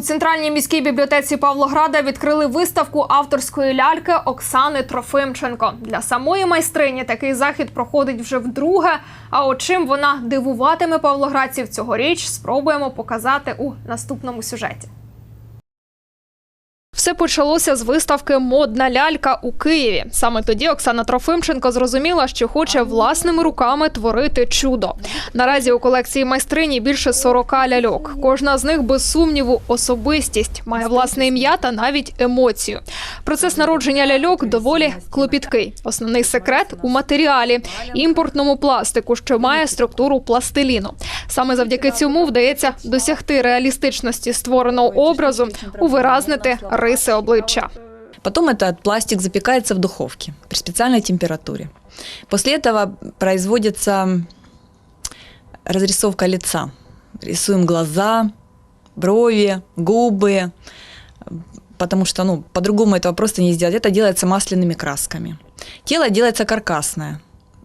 У центральній міській бібліотеці Павлограда відкрили виставку авторської ляльки Оксани Трофимченко. Для самої майстрині такий захід проходить вже вдруге. А от чим вона дивуватиме павлоградців цьогоріч, спробуємо показати у наступному сюжеті. Все почалося з виставки Модна лялька у Києві. Саме тоді Оксана Трофимченко зрозуміла, що хоче власними руками творити чудо. Наразі у колекції майстрині більше 40 ляльок. Кожна з них без сумніву особистість, має власне ім'я та навіть емоцію. Процес народження ляльок доволі клопіткий. Основний секрет у матеріалі імпортному пластику, що має структуру пластиліну. Саме завдяки цьому вдається досягти реалістичності створеного образу, увиразнити риси обличчя. Потом этот пластик запекается в духовке при специальной температуре. После этого производится разрисовка лица. Рисуем глаза, брови, губы, потому что ну, по-другому этого просто не сделать. Это делается масляными красками. Тело делается каркасное.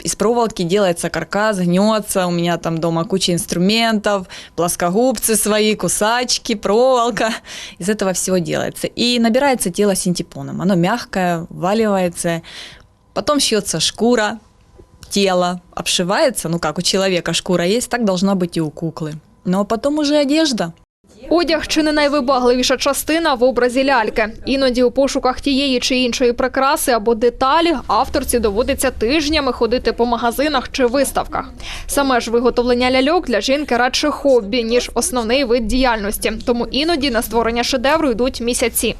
Из проволоки делается каркас, гнется. У меня там дома куча инструментов, плоскогубцы свои, кусачки, проволока. Из этого всего делается. И набирается тело синтепоном. Оно мягкое, валивается. Потом шьется шкура, тело обшивается. Ну как у человека шкура есть, так должна быть и у куклы. Но потом уже одежда. Одяг чи не найвибагливіша частина в образі ляльки. Іноді у пошуках тієї чи іншої прикраси або деталі авторці доводиться тижнями ходити по магазинах чи виставках. Саме ж виготовлення ляльок для жінки радше хобі, ніж основний вид діяльності. Тому іноді на створення шедевру йдуть місяці.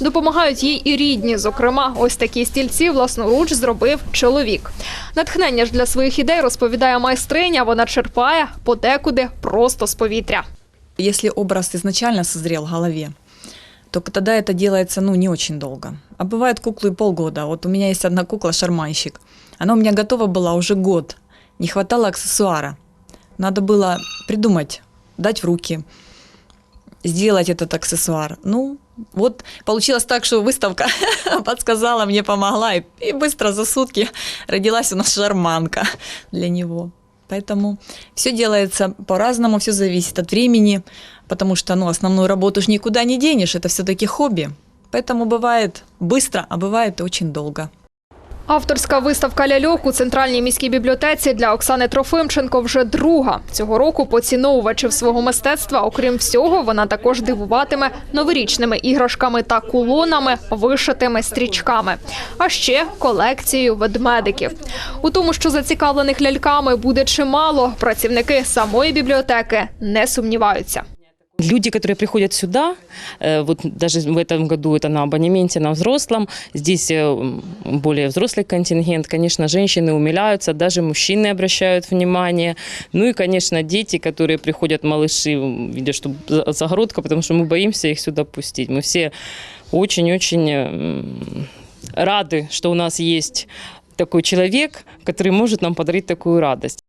Допомагають їй і рідні. Зокрема, ось такі стільці власноруч зробив чоловік. Натхнення ж для своїх ідей розповідає майстриня. Вона черпає подекуди просто з повітря. Если образ изначально созрел в голове, то тогда это делается ну, не очень долго. А бывает куклы полгода. Вот у меня есть одна кукла шарманщик. Она у меня готова была уже год. Не хватало аксессуара. Надо было придумать, дать в руки, сделать этот аксессуар. Ну, вот получилось так, что выставка подсказала, мне помогла, и, и быстро за сутки родилась у нас шарманка для него. Поэтому все делается по-разному, все зависит от времени, потому что ну, основную работу ж никуда не денешь, это все-таки хобби. Поэтому бывает быстро, а бывает очень долго. Авторська виставка ляльок у центральній міській бібліотеці для Оксани Трофимченко вже друга. Цього року поціновувачів свого мистецтва, окрім всього, вона також дивуватиме новорічними іграшками та кулонами, вишитими стрічками, а ще колекцією ведмедиків. У тому, що зацікавлених ляльками буде чимало, працівники самої бібліотеки не сумніваються. Люди, которые приходят сюда, э, вот даже в этом году это на абонементе на взрослом, здесь э, более взрослый контингент, конечно, женщины умиляются, даже мужчины обращают внимание. Ну и, конечно, дети, которые приходят, малыши, видят, что за- загородка, потому что мы боимся их сюда пустить. Мы все очень-очень м, рады, что у нас есть такой человек, который может нам подарить такую радость.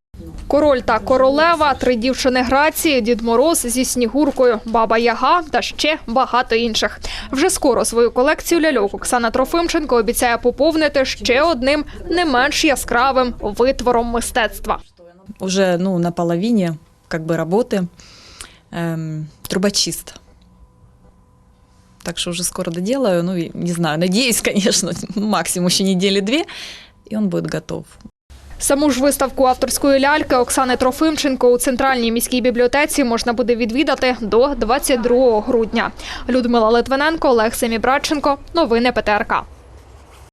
Король та королева, три дівчини Грації, Дід Мороз зі Снігуркою, Баба Яга та ще багато інших. Вже скоро свою колекцію ляльок Оксана Трофимченко обіцяє поповнити ще одним не менш яскравим витвором мистецтва. Уже ну, на половине как бы работы эм, трубочист. Так что уже скоро доделаю, ну, и не знаю, надеюсь, конечно, максимум еще недели-две, и он будет готов. Саму ж виставку авторської ляльки Оксани Трофимченко у центральній міській бібліотеці можна буде відвідати до 22 грудня. Людмила Литвиненко, Олег Семібрадченко. Новини ПТРК.